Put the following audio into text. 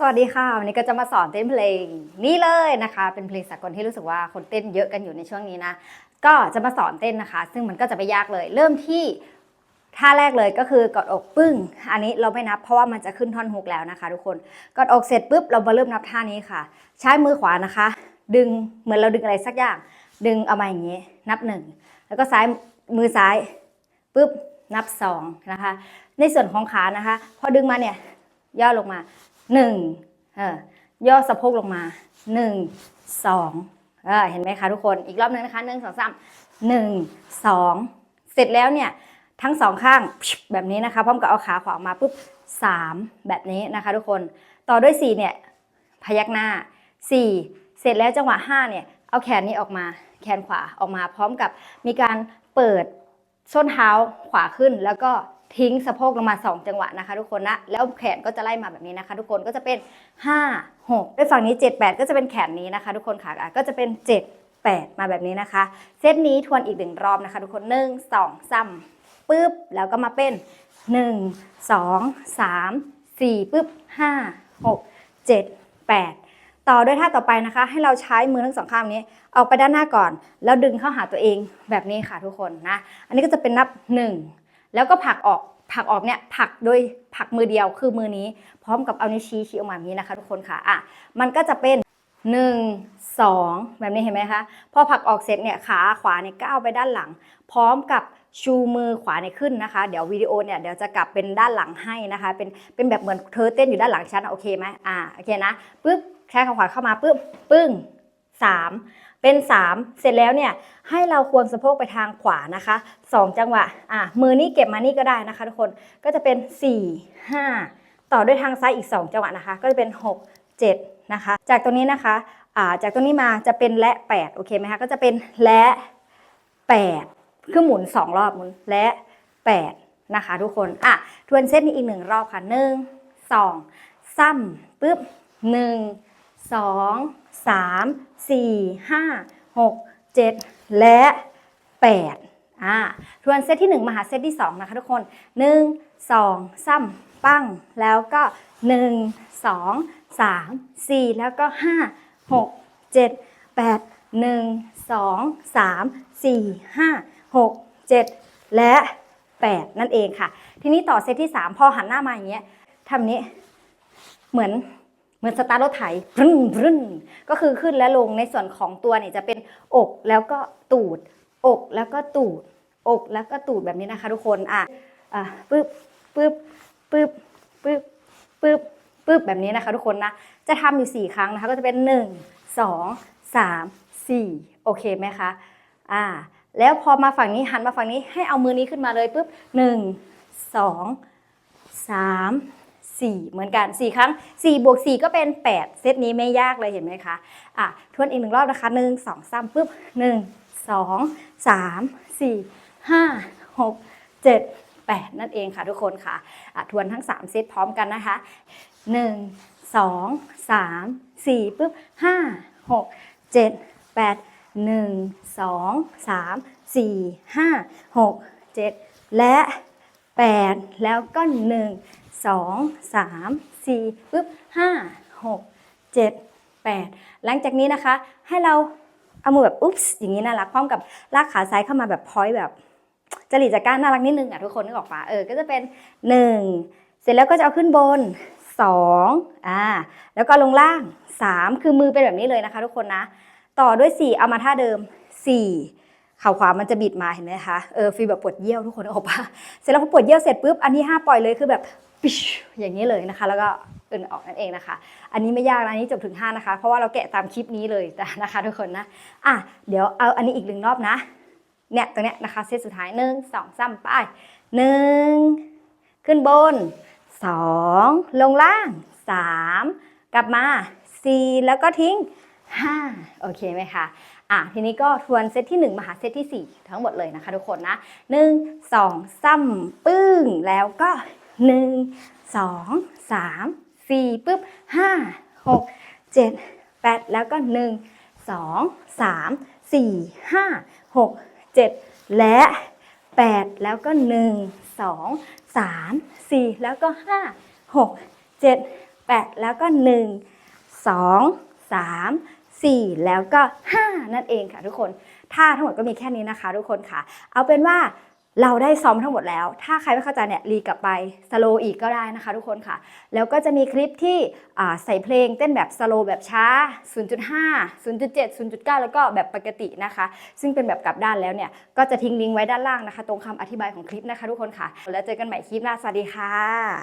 สวัสดีค่ะ วันนี้ก็จะมาสอนเต้นเพลงนี่เลยนะคะ เป็นเพลงสากลที่รู้สึกว่าคนเต้นเยอะกันอยู่ในช่วงนี้นะ ก็จะมาสอนเต้นนะคะ ซึ่งมันก็จะไม่ยากเลย เริ่มที่ท่าแรกเลยก็คือกอดอกปึ้ง อันนี้เราไม่นับเพราะว่ามันจะขึ้นท่อนฮุกแล้วนะคะ ทุกคนกอดอกเสร็จปุ๊บเรามาเริ่มนับท่านี้ค่ะ ใช้มือขวานะคะ ดึงเหมือนเราดึงอะไรสักอย่าง ดึงเอามาอย่างนี้นับหนึ่งแล้วก็ซ้ายมือซ้ายปุ๊บนับสองนะคะ ในส่วนของขานะคะ พอดึงมาเนี่ยย่อลงมา หนึ่งเออย่อสะโพกลงมาหนึ่งสองเออเห็นไหมคะทุกคนอีกรอบหนึงนะคะหนึ่งสองสามหนึ่งสองเสร็จแล้วเนี่ยทั้งสองข้างแบบนี้นะคะพร้อมกับเอาขาขวาออกมาปุ๊บสามแบบนี้นะคะทุกคนต่อด้วยสี่เนี่ยพยักหน้าสี่เสร็จแล้วจังหวะห้าเนี่ยเอาแขนนี้ออกมาแขนขวาออกมาพร้อมกับมีการเปิดส้นเท้าขวาขึ้นแล้วก็ ทิ้งสะโพกลงมา 2 จังหวะนะคะ ทุกคนนะ แล้วแขนก็จะไล่มาแบบนี้นะคะ ทุกคนก็จะเป็น 5 6 ด้วยฝั่งนี้ 7 8 ก็จะเป็นแขนนี้นะคะ ทุกคนค่ะก็จะเป็น 7 8 มาแบบนี้นะคะ เซตนี้ทวนอีกหนึ่งรอบนะคะ ทุกคน 1 2 3ปึ๊บ แล้วก็มาเป็น 1 2 3 4ปึ๊บ 5 6 7 8ต่อด้วยท่าต่อไปนะคะ ให้เราใช้มือทั้งสองข้างนี้ออกไปด้านหน้าก่อน แล้วดึงเข้าหาตัวเองแบบนี้ค่ะทุกคนนะ อันนี้ก็จะเป็นนับ 1 แล้วก็ผลักออกผลักออกเนี่ยผลักโดยผลักมือเดียวคือมือนี้ พร้อมกับเอานิ้วชี้ชี้ออกมาแบบนี้นะคะ ทุกคนค่ะอะมันก็จะเป็น 1 2 แบบนี้เห็นไหมคะพอผลักออกเสร็จเนี่ยขาขวาเนี่ยก้าวไปด้านหลัง พร้อมกับชูมือขวาเนี่ยขึ้นนะคะ เดี๋ยววิดีโอเนี่ยเดี๋ยวจะกลับเป็นด้านหลังให้นะคะ เป็นเป็นแบบเหมือนเธอเต้นอยู่ด้านหลังฉันโอเคไหมอ่าโอเคนะปึ๊บแค่ขาขวาเข้ามาปึ๊บปึ้ง สามเป็น 3 เสร็จแล้วเนี่ยให้เราควรสะโพกไปทางขวานะคะ 2 จังหวะอะมือนี่เก็บมานี่ก็ได้นะคะทุกคนก็จะเป็น 4 5 ต่อด้วยทางซ้ายอีก 2 จังหวะนะคะ ก็จะเป็น 6 7 นะคะ จากตรงนี้นะคะอ่าจากตรงนี้มาจะเป็นและ 8 โอเคไหมคะก็จะเป็นและ 8 คือหมุน 2 รอบหมุนและ 8 นะคะ ทุกคนอะทวนเซตนี้อีกหนึ่งรอบค่ะ1 2ซ้ำปึ๊บ 1 2 3 4 5 6 7และ8อ่าทวนเซตที่1มาหาเซตที่2นะคะทุกคน1 2ซ้ำปั้ง แล้วก็1 2 3 4แล้วก็5 6 7 8 1 2 3 4 5 6 7และ8นั่นเองค่ะ ทีนี้ต่อเซตที่3พอหันหน้ามาอย่างเงี้ยทำนี้เหมือน เหมือนสตาร์ทรถไถรึ้นรึ้นก็คือขึ้นและลงในส่วนของตัวเนี่ยจะเป็นอกแล้วก็ตูด อกแล้วก็ตูด อกแล้วก็ตูดแบบนี้นะคะทุกคนอะอะปึ๊บปึ๊บปึ๊บปึ๊บปึ๊บปึ๊บแบบนี้นะคะทุกคนนะจะทำอยู่ 4 ครั้งนะคะก็จะเป็น 1 2 3 4 โอเคไหมคะอ่าแล้วพอมาฝั่งนี้หันมาฝั่งนี้ให้เอามือนี้ขึ้นมาเลยปุ๊บ1 2 3 4 เหมือนกัน 4 ครั้ง 4 บวก 4 ก็เป็น 8 เซตนี้ไม่ยากเลยเห็นไหมคะอะทวนอีกหนึ่งรอบนะคะ 1 2 3ปุ๊บ 1 2 3 4 5 6 7 8 นั่นเองค่ะทุกคนค่ะอะทวนทั้ง 3 เซตพร้อมกันนะคะ 1 2 3 4ปุ๊บ 5 6 7 8 1 2 3 4 5 6 7 และ 8 แล้วก็ 1 สองสามสี่ปึ๊บห้าหกเจ็ดแปดหลังจากนี้นะคะ ให้เราเอามือแบบอุ๊บส์อย่างนี้น่ารักพร้อมกับลากขาซ้ายเข้ามาแบบพอยแบบจริตจักร้านน่ารักนิดนึงอะทุกคนนึกออกปะเออก็จะเป็นหนึ่งเสร็จแล้วก็จะเอาขึ้นบนสองอ่าแล้วก็ลงล่างสามคือมือเป็นแบบนี้เลยนะคะ ทุกคนนะ ต่อด้วยสี่เอามาท่าเดิมสี่ข่าขวามันจะบิดมาเห็นไหมคะ เออฟีลแบบปวดเยี่ยวทุกคนนึกออกปะเสร็จแล้วพอปวดเยี่ยวเสร็จปุ๊บ อันที่ห้าปล่อยเลยคือแบบ ปิชอย่างนี้เลยนะคะ แล้วก็เอื่นออกนั่นเองนะคะ อันนี้ไม่ยากนะอันนี้จบถึง 5 นะคะ เพราะว่าเราแกะตามคลิปนี้เลยนะคะทุกคนนะอะเดี๋ยวเอาอันนี้อีกหนึ่งรอบนะเนี่ยตรงเนี้ยนะคะเซตสุดท้ายหนึ่งสองสามไปหนึ่งขึ้นบนสองลงล่างสามกลับมาสี่แล้วก็ทิ้งห้าโอเคไหมคะอะทีนี้ก็ทวนเซตที่ 1 มาหาเซตที่ 4 ทั้งหมดเลยนะคะทุกคนนะหนึ่งสองซ้ำปึ้งแล้วก็ หนึ่งสองสามสี่ปุ๊บห้าหกเจ็ดแปดแล้วก็หนึ่งสองสามสี่ห้าหกเจ็ดและแปดแล้วก็หนึ่งสองสามสี่แล้วก็ห้าหกเจ็ดแปะแล้วก็1 2 3 4แล้วก็5นั่นเองค่ะทุกคนท่าทั้งหมดก็มีแค่นี้นะคะ ทุกคนค่ะ เอาเป็นว่า เราได้ซ้อมทั้งหมดแล้ว ถ้าใครไม่เข้าใจเนี่ยรีกลับไปสโลอีกก็ได้นะคะทุกคนค่ะ แล้วก็จะมีคลิปที่ใส่เพลงเต้นแบบสโลแบบช้า 0.5 0.7 0.9 แล้วก็แบบปกตินะคะ ซึ่งเป็นแบบกลับด้านแล้วเนี่ย ก็จะทิ้งลิงก์ไว้ด้านล่างนะคะ ตรงคำอธิบายของคลิปนะคะทุกคนค่ะ แล้วเจอกันใหม่คลิปหน้า สวัสดีค่ะ